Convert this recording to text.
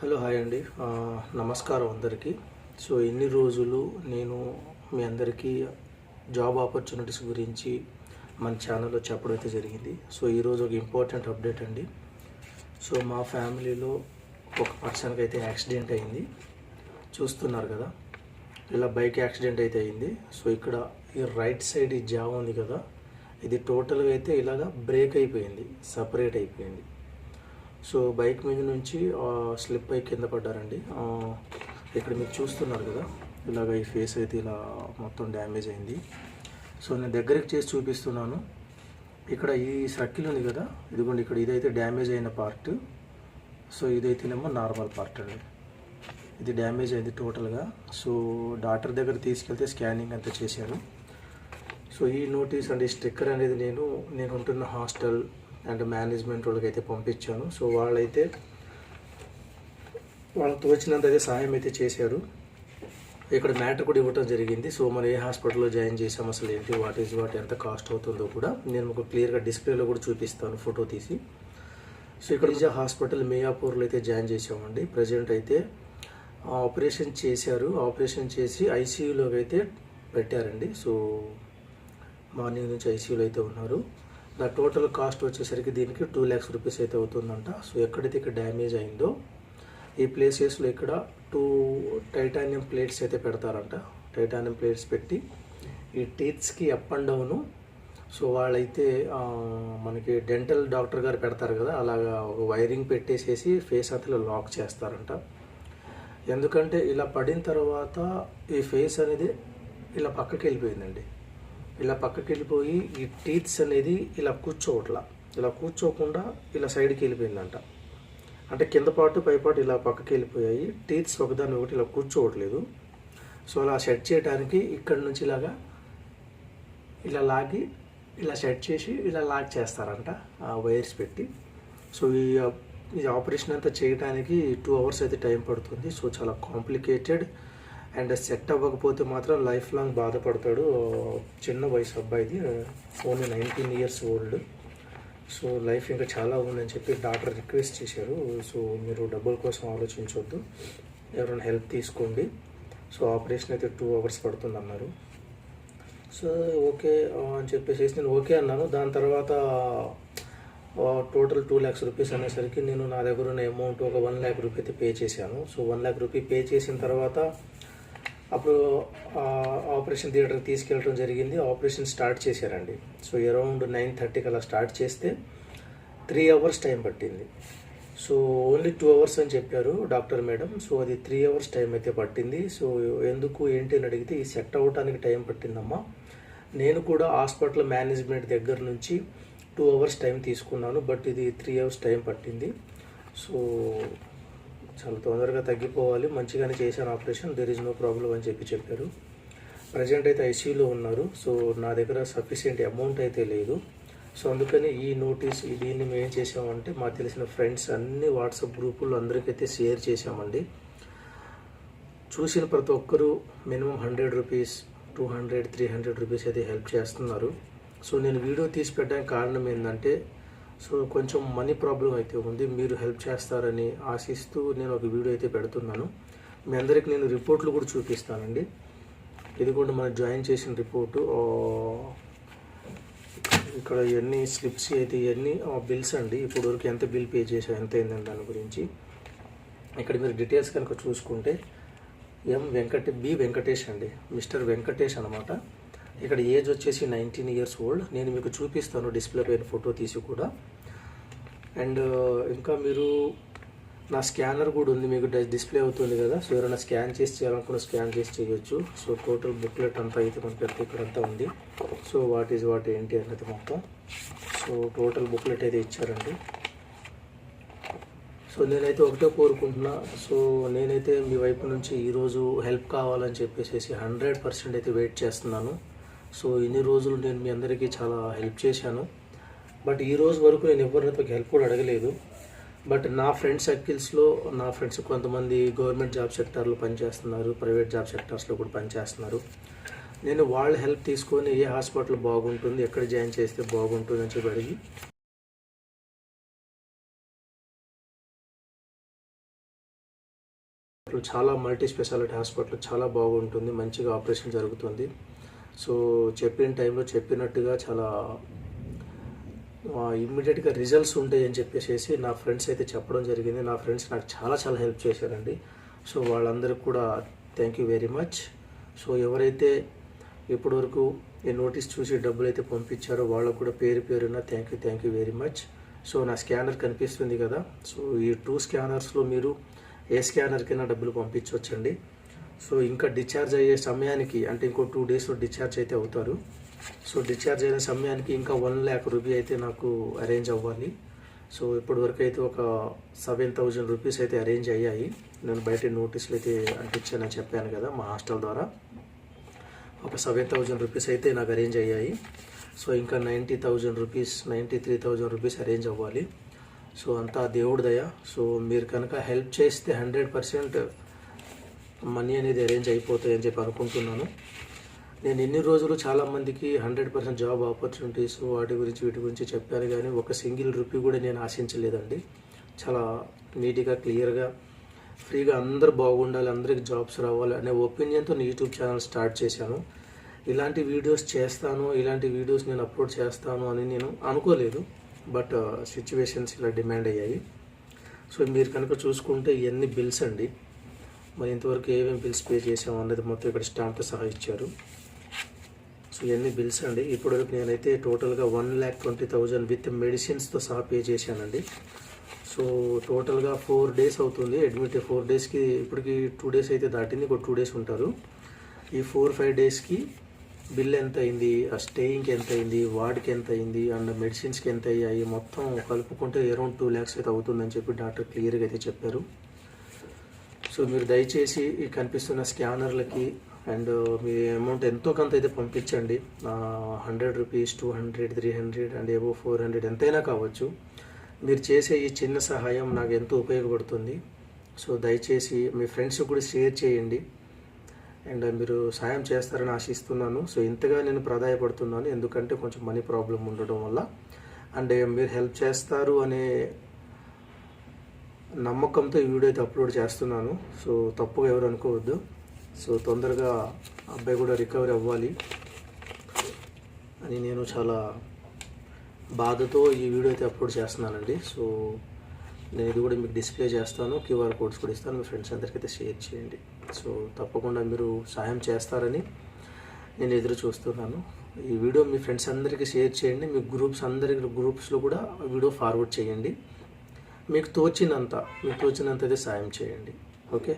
Hello hi అండి. నమస్కారం అందరికీ. సో ఇన్ని రోజులు నేను మీ అందరికీ జాబ్ ఆపర్చునిటీస్ గురించి మన ఛానల్లో చెప్పడం అయితే జరిగింది. సో ఈరోజు ఒక ఇంపార్టెంట్ అప్డేట్ అండి. సో మా ఫ్యామిలీలో ఒక పర్సన్కి అయితే యాక్సిడెంట్ అయింది. చూస్తున్నారు కదా ఇలా బైక్ యాక్సిడెంట్ అయితే అయింది. సో ఇక్కడ ఈ రైట్ సైడ్ ఈ జావ ఉంది కదా ఇది టోటల్గా అయితే ఇలాగా బ్రేక్ అయిపోయింది సపరేట్ అయిపోయింది. సో బైక్ మీద నుంచి స్లిప్ అయి కింద పడ్డారండి. ఇక్కడ మీరు చూస్తున్నారు కదా ఇలాగ ఈ ఫేస్ అయితే ఇలా మొత్తం డ్యామేజ్ అయింది. సో నేను దగ్గరికి చేసి చూపిస్తున్నాను. ఇక్కడ ఈ సర్కిల్ ఉంది కదా ఇదిగోండి ఇక్కడ ఇదైతే డ్యామేజ్ అయిన పార్ట్. సో ఇదైతేనేమో నార్మల్ పార్ట్ అండి. ఇది డ్యామేజ్ అయింది టోటల్గా. సో డాక్టర్ దగ్గర తీసుకెళ్తే స్కానింగ్ అంతా చేశాను. సో ఈ నోటీస్ అండ్ ఈ స్టిక్కర్ అనేది నేను నేను ఉంటున్న హాస్టల్ అండ్ మేనేజ్మెంట్ వాళ్ళకి అయితే పంపించాను. సో వాళ్ళైతే వాళ్ళకి తోచినంత అయితే సహాయం అయితే చేశారు. ఇక్కడ మ్యాటర్ కూడా ఇవ్వటం జరిగింది. సో మరి ఏ హాస్పిటల్లో జాయిన్ చేసాం అసలు ఏంటి వాట్ ఈజ్ వాట్ ఎంత కాస్ట్ అవుతుందో కూడా నేను మీకు క్లియర్గా డిస్ప్లేలో కూడా చూపిస్తాను ఫోటో తీసి. సో ఇక్కడ నిజా హాస్పిటల్ మియాపూర్లో అయితే జాయిన్ చేసామండి ప్రజెంట్ అయితే ఆపరేషన్ చేశారు. ఆపరేషన్ చేసి ఐసీయూలోకి అయితే పెట్టారండి. సో మార్నింగ్ నుంచి ఐసీయూలో అయితే ఉన్నారు. నా టోటల్ కాస్ట్ వచ్చేసరికి దీనికి టూ ల్యాక్స్ రూపీస్ అయితే అవుతుందంట. సో ఎక్కడైతే ఇక్కడ డ్యామేజ్ అయిందో ఈ ప్లేసెస్లో ఇక్కడ టూ టైటానియం ప్లేట్స్ అయితే పెడతారంట. టైటానియం ప్లేట్స్ పెట్టి ఈ టీత్స్కి అప్ అండ్ డౌను సో వాళ్ళైతే మనకి డెంటల్ డాక్టర్ గారు పెడతారు కదా అలాగా ఒక వైరింగ్ పెట్టేసేసి ఫేస్ అంతలో లాక్ చేస్తారంట. ఎందుకంటే ఇలా పడిన తర్వాత ఈ ఫేస్ అనేది ఇలా పక్కకి వెళ్ళిపోయిందండి. ఇలా పక్కకి వెళ్ళిపోయి ఈ టీత్స్ అనేది ఇలా కూర్చోవట్లా. ఇలా కూర్చోకుండా ఇలా సైడ్కి వెళ్ళిపోయిందంట. అంటే కింద పాటు పైపాటు ఇలా పక్కకి వెళ్ళిపోయాయి. టీత్స్ ఒకదాని ఒకటి ఇలా కూర్చోవట్లేదు. సో అలా సెట్ చేయడానికి ఇక్కడ నుంచి ఇలాగా ఇలా లాగి ఇలా సెట్ చేసి ఇలా లాక్ చేస్తారంట. ఆ వైర్స్ పెట్టి. సో ఈ ఈ ఆపరేషన్ అంతా చేయడానికి టూ అవర్స్ అయితే టైం పడుతుంది. సో చాలా కాంప్లికేటెడ్ అండ్ సెట్ అవ్వకపోతే మాత్రం లైఫ్ లాంగ్ బాధపడతాడు చిన్న వయసు అబ్బాయిది. Only nineteen years old. So life ఇంకా చాలా ఉందని చెప్పి డాక్టర్ రిక్వెస్ట్ చేశారు. సో మీరు డబ్బుల కోసం ఆలోచించవద్దు ఎవరైనా హెల్ప్ తీసుకోండి. సో ఆపరేషన్ అయితే టూ అవర్స్ పడుతుంది అన్నారు సో ఓకే అని చెప్పేసి నేను ఓకే అన్నాను. దాని తర్వాత టోటల్ టూ ల్యాక్స్ రూపీస్ అనేసరికి నేను నా దగ్గర ఉన్న అమౌంట్ ఒక వన్ ల్యాక్ రూపీ అయితే పే చేశాను. So one lakh rupee pay చేసిన తర్వాత అప్పుడు ఆపరేషన్ థియేటర్కి తీసుకెళ్ళడం జరిగింది. ఆపరేషన్ స్టార్ట్ చేశారండి. సో అరౌండ్ నైన్ థర్టీకి అలా స్టార్ట్ చేస్తే త్రీ అవర్స్ టైం పట్టింది. సో ఓన్లీ టూ అవర్స్ అని చెప్పారు డాక్టర్ మేడం. సో అది త్రీ అవర్స్ టైం అయితే పట్టింది. సో ఎందుకు ఏంటి అని అడిగితే ఈ సెట్ అవ్వడానికి టైం పట్టిందమ్మా. నేను కూడా హాస్పిటల్ మేనేజ్మెంట్ దగ్గర నుంచి టూ అవర్స్ టైం తీసుకున్నాను. బట్ ఇది త్రీ అవర్స్ టైం పట్టింది. సో చాలా తొందరగా తగ్గిపోవాలి మంచిగానే చేశాను operation there is no problem అని చెప్పి చెప్పారు. ప్రజెంట్ అయితే ఐసీయూలో ఉన్నారు సో నా దగ్గర సఫిషియెంట్ అమౌంట్ అయితే లేదు. సో అందుకని ఈ నోటీస్ ఈ దీన్ని మేము ఏం చేసామంటే మాకు తెలిసిన ఫ్రెండ్స్ అన్ని వాట్సాప్ గ్రూపుల్లో అందరికైతే షేర్ చేసామండి చూసిన ప్రతి ఒక్కరూ minimum hundred rupees two hundred three hundred rupees అయితే హెల్ప్ చేస్తున్నారు. సో నేను వీడియో తీసి పెట్టడానికి కారణం ఏంటంటే సో కొంచెం మనీ ప్రాబ్లం అయితే ఉంది. మీరు హెల్ప్ చేస్తారని ఆశిస్తూ నేను ఒక వీడియో అయితే పెడుతున్నాను. మీ అందరికి నేను రిపోర్ట్లు కూడా చూపిస్తానండి. ఇది కూడా మనం జాయిన్ చేసిన రిపోర్టు ఇక్కడ ఇవన్నీ స్లిప్స్ అయితే ఇవన్నీ బిల్స్ అండి. ఇప్పుడు వరకు ఎంత బిల్ పే చేసా ఎంత అయిందని దాని గురించి. ఇక్కడ మీరు డీటెయిల్స్ కనుక చూసుకుంటే ఎం వెంకట బి వెంకటేష్ అండి. మిస్టర్ వెంకటేష్ అనమాట ఇక్కడ ఏజ్ వచ్చేసి నైన్టీన్ ఇయర్స్ ఓల్డ్ నేను మీకు చూపిస్తాను డిస్ప్లే పైన ఫోటో తీసి కూడా. అండ్ uh, ఇంకా మీరు నా స్కానర్ కూడా ఉంది మీకు డిస్ప్లే అవుతుంది కదా. సో ఎవరైనా స్కాన్ చేసి చేయాలనుకున్న స్కాన్ చేసి చేయొచ్చు. సో టోటల్ బుక్లెట్ అంతా అయితే మనకి పెడితే ఇక్కడ అంతా ఉంది. సో వాట్ ఈజ్ వాట్ ఏంటి అన్నది మొత్తం. సో టోటల్ బుక్లెట్ అయితే ఇచ్చారండి. సో నేనైతే ఒకటే కోరుకుంటున్నా. సో నేనైతే మీ వైపు నుంచి ఈరోజు హెల్ప్ కావాలని చెప్పేసి హండ్రెడ్ పర్సెంట్ అయితే వెయిట్ చేస్తున్నాను. సో ఇన్ని రోజులు నేను మీ అందరికీ చాలా హెల్ప్ చేశాను. బట్ ఈ రోజు వరకు నేను ఎవరినైతే హెల్ప్ కూడా అడగలేదు. బట్ నా ఫ్రెండ్ సర్కిల్స్లో నా ఫ్రెండ్స్ కొంతమంది గవర్నమెంట్ జాబ్ సెక్టార్లో పనిచేస్తున్నారు ప్రైవేట్ జాబ్ సెక్టార్స్లో కూడా పనిచేస్తున్నారు. నేను వాళ్ళ హెల్ప్ తీసుకొని ఏ హాస్పిటల్ బాగుంటుంది ఎక్కడ జాయిన్ చేస్తే బాగుంటుంది అని చెప్పి అడిగి చాలా మల్టీ స్పెషాలిటీ హాస్పిటల్ చాలా బాగుంటుంది మంచిగా ఆపరేషన్ జరుగుతుంది. సో చెప్పిన టైంలో చెప్పినట్టుగా చాలా ఇమ్మీడియట్గా రిజల్ట్స్ ఉంటాయి అని చెప్పేసి నా ఫ్రెండ్స్ అయితే చెప్పడం జరిగింది. నా ఫ్రెండ్స్ నాకు చాలా చాలా హెల్ప్ చేశారండి. సో వాళ్ళందరికీ కూడా thank you very much. So ఎవరైతే ఇప్పటివరకు ఈ నోటీస్ చూసి డబ్బులు అయితే పంపించారో వాళ్ళకు కూడా పేరు పేరున thank you thank you very much. So నా స్కానర్ కనిపిస్తుంది కదా. సో ఈ టూ స్కానర్స్లో మీరు ఏ స్కానర్కైనా డబ్బులు పంపించవచ్చండి. సో ఇంకా డిశ్చార్జ్ అయ్యే సమయానికి అంటే ఇంకో టూ డేస్లో డిశ్చార్జ్ అయితే అవుతారు. సో డిశ్చార్జ్ అయిన సమయానికి ఇంకా వన్ ల్యాక్ రూపీ అయితే నాకు అరేంజ్ అవ్వాలి. సో ఇప్పటి వరకు అయితే ఒక సెవెన్ థౌజండ్ రూపీస్ అయితే అరేంజ్ అయ్యాయి. నేను బయట నోటీసులు అయితే అంటించానని చెప్పాను కదా మా హాస్టల్ ద్వారా. ఒక సెవెన్ థౌజండ్ రూపీస్ అయితే నాకు అరేంజ్ అయ్యాయి. సో ఇంకా ninety thousand rupees ninety three thousand rupees arrange అవ్వాలి. సో అంతా దేవుడి దయ. సో మీరు కనుక హెల్ప్ చేస్తే హండ్రెడ్ పర్సెంట్ మనీ అనేది అరేంజ్ అయిపోతాయి అని చెప్పి అనుకుంటున్నాను. నేను ఎన్ని రోజులు చాలామందికి హండ్రెడ్ పర్సెంట్ జాబ్ ఆపర్చునిటీస్ వాటి గురించి వీటి గురించి చెప్పాను కానీ ఒక సింగిల్ రూపీ కూడా నేను ఆశించలేదండి. చాలా నీట్గా క్లియర్గా ఫ్రీగా అందరు బాగుండాలి అందరికి జాబ్స్ రావాలి అనే ఒపీనియన్తో యూట్యూబ్ ఛానల్ స్టార్ట్ చేశాను. ఇలాంటి వీడియోస్ చేస్తాను ఇలాంటి వీడియోస్ నేను అప్లోడ్ చేస్తాను అని నేను అనుకోలేదు బట్ సిచ్యువేషన్స్ uh, ఇలా డిమాండ్ అయ్యాయి. సో మీరు కనుక చూసుకుంటే ఇవన్నీ బిల్స్ అండి. మరి ఇంతవరకు ఏమేమి బిల్స్ పే చేసాము అన్నది మొత్తం ఇక్కడ స్టాంప్తో సహా ఇచ్చారు. సో ఇవన్నీ బిల్స్ అండి. ఇప్పటివరకు నేనైతే టోటల్గా one lakh twenty thousand with మెడిసిన్స్తో సహా పే చేశానండి. సో టోటల్గా ఫోర్ డేస్ అవుతుంది. అడ్మిట్ ఫోర్ డేస్కి ఇప్పటికి టూ డేస్ అయితే దాటింది. ఒక టూ డేస్ ఉంటారు. ఈ ఫోర్ ఫైవ్ డేస్కి బిల్ ఎంత అయింది? ఆ స్టేయింగ్కి ఎంత అయింది? వార్డ్కి ఎంత అయింది? అండ్ మెడిసిన్స్కి ఎంత అయ్యాయి? మొత్తం కలుపుకుంటే అరౌండ్ టూ ల్యాక్స్ అయితే అవుతుందని చెప్పి డాక్టర్ క్లియర్గా అయితే చెప్పారు. సో మీరు దయచేసి ఈ కనిపిస్తున్న స్కానర్లకి అండ్ మీ అమౌంట్ ఎంతో కొంత అయితే పంపించండి. Hundred rupees two hundred three hundred and ఏవో ఫోర్ హండ్రెడ్ ఎంతైనా కావచ్చు. మీరు చేసే ఈ చిన్న సహాయం నాకు ఎంతో ఉపయోగపడుతుంది. సో దయచేసి మీ ఫ్రెండ్స్ కూడా షేర్ చేయండి. అండ్ మీరు సాయం చేస్తారని ఆశిస్తున్నాను. సో ఇంతగా నేను ప్రాధాయపడుతున్నాను. ఎందుకంటే కొంచెం మనీ ప్రాబ్లం ఉండడం వల్ల. అండ్ మీరు హెల్ప్ చేస్తారు అనే నమ్మకంతో ఈ వీడియో అయితే అప్లోడ్ చేస్తున్నాను. సో తప్పుగా ఎవరు అనుకోవద్దు. సో తొందరగా అబ్బాయి కూడా రికవరీ అవ్వాలి అని నేను చాలా బాధతో ఈ వీడియో అయితే అప్లోడ్ చేస్తున్నానండి. సో నేను ఇది కూడా మీకు డిస్ప్లే చేస్తాను. క్యూఆర్ కోడ్స్ కూడా ఇస్తాను. మీ ఫ్రెండ్స్ అందరికైతే షేర్ చేయండి. సో తప్పకుండా మీరు సాయం చేస్తారని నేను ఎదురు చూస్తున్నాను. ఈ వీడియో మీ ఫ్రెండ్స్ అందరికీ షేర్ చేయండి. మీ గ్రూప్స్ అందరి గ్రూప్స్లో కూడా వీడియో ఫార్వర్డ్ చేయండి. మీకు తోచినంత మీకు తోచినంత అయితే సాయం చేయండి. ఓకే?